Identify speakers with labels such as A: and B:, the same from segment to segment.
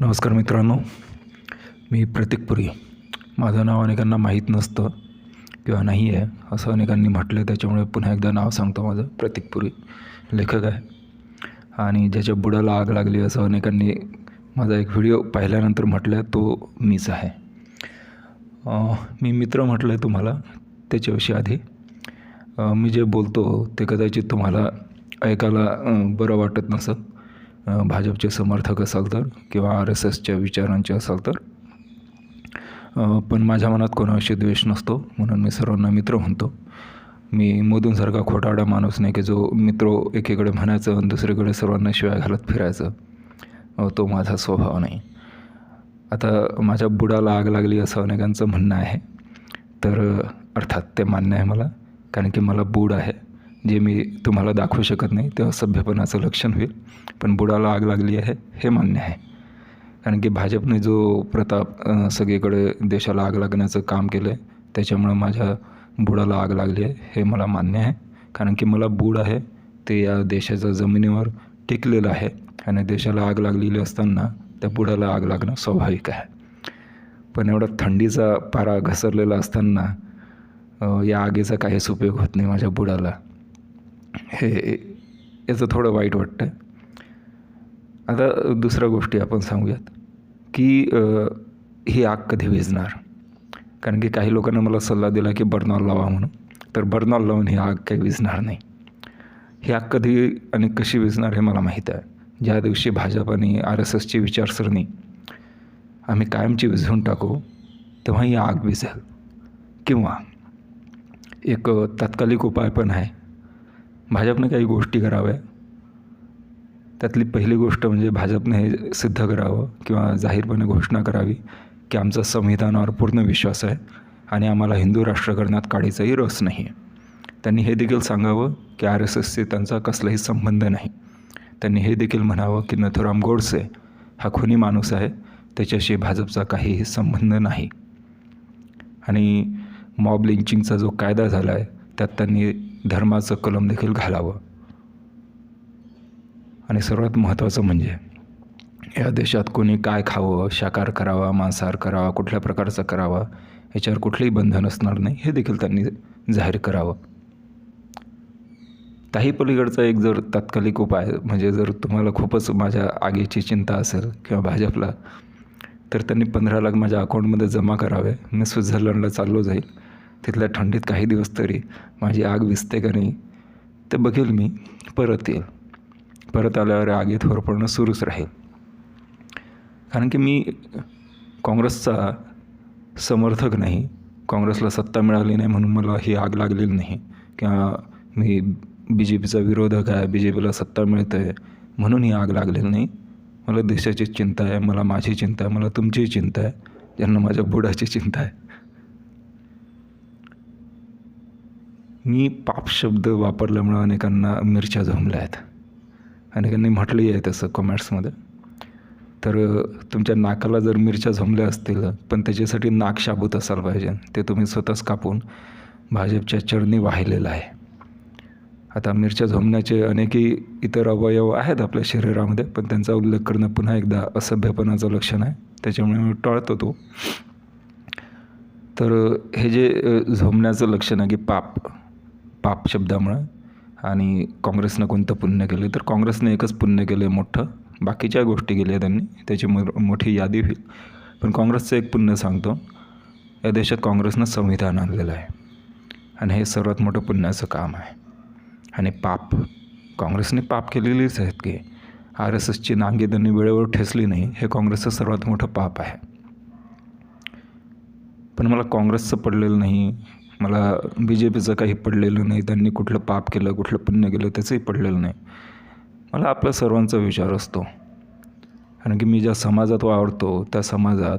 A: नमस्कार मित्रांनो. मी प्रतीक पुरी. माझं नाव अनेकांना माहीत नसतं किंवा नाही आहे असं अनेकांनी म्हटलं त्याच्यामुळे पुन्हा एकदा नाव सांगतो माझं. प्रतीक पुरी लेखक आहे. आणि ज्याच्या बुडाला आग लागली असं अनेकांनी माझा एक व्हिडिओ पाहिल्यानंतर म्हटलं तो मीच आहे. मी मित्र म्हटलं आहे तुम्हाला त्याच्याविषयी आधी. मी जे बोलतो ते कदाचित तुम्हाला ऐकायला बरं वाटत नसं भाजपचे समर्थक असाल तर किंवा आर एस एसच्या विचारांचे असाल तर. पण माझ्या मनात कोणाविषयी द्वेष नसतो म्हणून मी सर्वांना मित्र म्हणतो. मी मोदूंसारखा खोटाडा माणूस नाही की जो मित्र एकीकडे म्हणायचं आणि दुसरीकडे सर्वांना शिवाय घालत फिरायचं. तो माझा स्वभाव नाही. आता माझ्या बुडाला आग लागली असं अनेकांचं म्हणणं आहे. तर अर्थात ते मान्य आहे मला कारण की मला बूड आहे. जे मी तुम्हाला दाखवू शकत नाही ते असभ्यपणाचं लक्षण होईल. पण बुडाला आग लागली आहे हे मान्य आहे. कारण की भाजपने जो प्रताप सगळीकडे देशाला आग लागण्याचं काम केलं आहे त्याच्यामुळं माझ्या बुडाला आग लागली आहे हे मला मान्य आहे. कारण की मला बूड आहे ते या देशाच्या जमिनीवर टिकलेलं आहे. आणि देशाला आग लागलेली असताना त्या बुडाला आग लागणं स्वाभाविक आहे. पण एवढा थंडीचा पारा घसरलेला असताना या आगीचा काहीच उपयोग होत नाही माझ्या बुडाला. हे याचं थोडं वाईट वाटतं आहे आता दुसऱ्या गोष्टी आपण सांगूयात की ही आग कधी विजणार कारण की काही लोकांना मला सल्ला दिला की बर्नॉल लावा म्हणून. तर बर्नॉल लावून ही आग काही विजणार नाही. ही आग कधी आणि कशी विजणार हे मला माहीत आहे. ज्या दिवशी भाजप आणि आर एस एसची विचारसरणी आम्ही कायमची विझवून टाकू तेव्हा ही आग विझेल किंवा एक तात्कालिक उपाय पण आहे. भाजपने काही गोष्टी कराव्या. त्यातली पहिली गोष्ट म्हणजे भाजपने हे सिद्ध करावं किंवा जाहीरपणे घोषणा करावी की आमचा संविधानावर पूर्ण विश्वास आहे आणि आम्हाला हिंदू राष्ट्रकरणात काढीचाही रस नाही. आहे त्यांनी हे देखील सांगावं की आर एस एसचे त्यांचा कसलाही संबंध नाही. त्यांनी हे देखील म्हणावं की नथुराम गोडसे हा खुनी माणूस आहे त्याच्याशी भाजपचा काहीही संबंध नाही. आणि मॉब लिंचिंगचा जो कायदा झाला आहे त्यात त्यांनी धर्माचं कलम देखील घालावं. आणि सर्वात महत्त्वाचं म्हणजे या देशात कोणी काय खावं शाकाहार करावा मांसाहार करावा कुठल्या प्रकारचा करावा याच्यावर कुठलंही बंधन असणार नाही हे देखील त्यांनी जाहीर करावं. ताही पलीकडचा एक जर तात्कालिक उपाय म्हणजे जर तुम्हाला खूपच माझ्या आगीची चिंता असेल किंवा भाजपला तर त्यांनी पंधरा लाख माझ्या अकाउंटमध्ये जमा करावे. मी स्वित्झर्लंडला चाललो जाईल. तिथल्या थंडीत काही दिवस तरी माझी आग विसते का नाही ते बघेल मी. परत येईल. परत आल्यावर आगीत होरपडणं सुरूच राहील. कारण की मी काँग्रेसचा समर्थक नाही. काँग्रेसला सत्ता मिळाली नाही म्हणून मला ही आग लागलेली नाही. किंवा मी बी जे पीचा विरोधक आहे बी जे पीला सत्ता मिळतं आहे म्हणून ही आग लागलेली नाही. मला देशाची चिंता आहे मला माझी चिंता आहे मला तुमचीही चिंता आहे ज्यांना माझ्या बुडाची चिंता आहे. मी पाप शब्द वापरल्यामुळं अनेकांना मिरच्या झोंबल्या आहेत. अनेकांनी म्हटलंही आहे तसं कॉमेंट्समध्ये तर तुमच्या नाकाला जर मिरच्या झोंबल्या असतील पण त्याच्यासाठी नाक शाबूत असायला पाहिजे. ते तुम्ही स्वतःच कापून भाजपच्या चरणी वाहिलेलं आहे. आता मिरच्या झोमण्याचे अनेकही इतर अवयव आहेत आपल्या शरीरामध्ये पण त्यांचा उल्लेख करणं पुन्हा एकदा असभ्यपणाचं लक्षण आहे. त्याच्यामुळे मी टाळतो तो. तर हे जे झोमण्याचं झोंबण्याचं लक्षण आहे की पाप पाप शब्दामुळं आणि काँग्रेसनं कोणतं पुण्य केलं तर काँग्रेसनं एकच पुण्य केलं आहे मोठं. बाकीच्या गोष्टी केल्या त्यांनी त्याची मो मोठी यादी होईल. पण काँग्रेसचं एक पुण्य सांगतो या देशात काँग्रेसनं संविधान आणलेलं आहे. आणि हे सर्वात मोठं पुण्याचं काम आहे. आणि पाप काँग्रेसने पाप केलेलीच आहेत की आर एस एसची नांगी त्यांनी वेळेवर ठेसली नाही हे काँग्रेसचं सर्वात मोठं पाप आहे. पण मला काँग्रेसचं पडलेलं नाही मला बी जे पीचं काही पडलेलं नाही त्यांनी कुठलं पाप केलं कुठलं पुण्य केलं त्याचंही पडलेलं नाही. मला आपल्या सर्वांचा विचार असतो. कारण की मी ज्या समाजात वावरतो त्या समाजात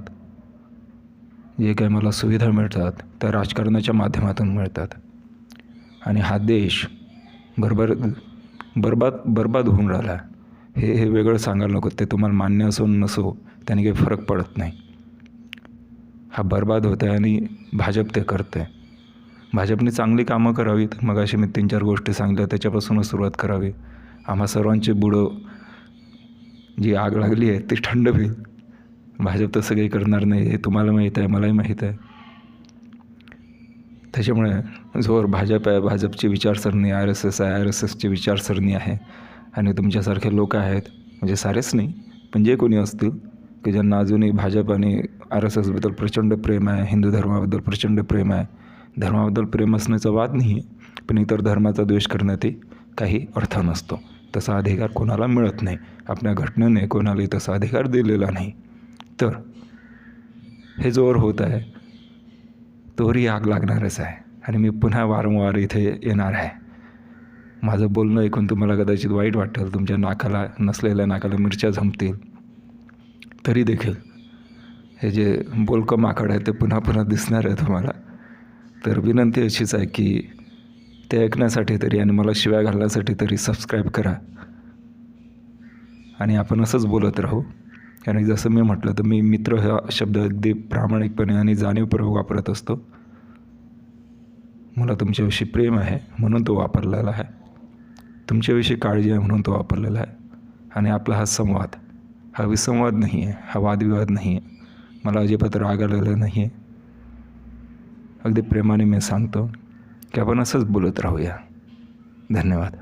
A: जे काही मला सुविधा मिळतात त्या राजकारणाच्या माध्यमातून मिळतात. आणि हा देश बरबर बरबाद बरबाद होऊन राहिला. हे हे वेगळं सांगायला नको. ते तुम्हाला मान्य असो नसो त्याने काही फरक पडत नाही. हा बरबाद होत आहे आणि भाजप ते करतं आहे भाजपने चांगली कामं करावीत. मग अशी मी तीन चार गोष्टी सांगल्या त्याच्यापासूनच सुरुवात करावी. आम्हा सर्वांचे बुडं जी आग लागली आहे ती थंड होईल. भाजप तसं काही करणार नाही हे तुम्हाला माहीत आहे मलाही माहीत आहे. त्याच्यामुळे जोर भाजप आहे भाजपची विचारसरणी आर एस एस आहे आर एस एसची विचारसरणी आहे. आणि तुमच्यासारखे लोक आहेत म्हणजे सारेच नाही पण जे कोणी असतील की ज्यांना अजूनही भाजप आणि आर एस एसबद्दल प्रचंड प्रेम आहे हिंदू धर्माबद्दल प्रचंड प्रेम आहे धर्माबद्दल प्रेम असण्याचा वाद नाही आहे पण इतर धर्माचा द्वेष करण्यातही काही अर्थ नसतो. तसा अधिकार कोणाला मिळत नाही. आपल्या घटनेने कोणालाही तसा अधिकार दिलेला नाही. तर हे जोवर होत आहे. तोवरही आग लागणारच आहे. आणि मी पुन्हा वारंवार इथे येणार आहे. माझं बोलणं ऐकून तुम्हाला कदाचित वाईट वाटेल. तुमच्या नाकाला नसलेल्या नाकाला मिरच्या झंपतील तरी देखील हे जे बोलकं माकड आहे ते पुन्हा पुन्हा दिसणार आहे तुम्हाला. तर विनंती अशीच आहे की ते ऐकण्यासाठी तरी आणि मला शिव्या घालण्यासाठी तरी सबस्क्राईब करा. आणि आपण असंच बोलत राहू. आणि जसं मी म्हटलं तर मी मित्र हा शब्द अगदी प्रामाणिकपणे आणि जाणीवपूर्वक वापरत असतो. मला तुमच्याविषयी प्रेम आहे म्हणून तो वापरलेला आहे. तुमच्याविषयी काळजी आहे म्हणून तो वापरलेला आहे. आणि आपला हा संवाद हा विसंवाद नाही आहे हा वादविवाद नाही आहे. मला अजिबात राग आलेला नाही आहे. अगदी प्रेमाने मी सांगतो की आपण असंच बोलत राहूया. धन्यवाद.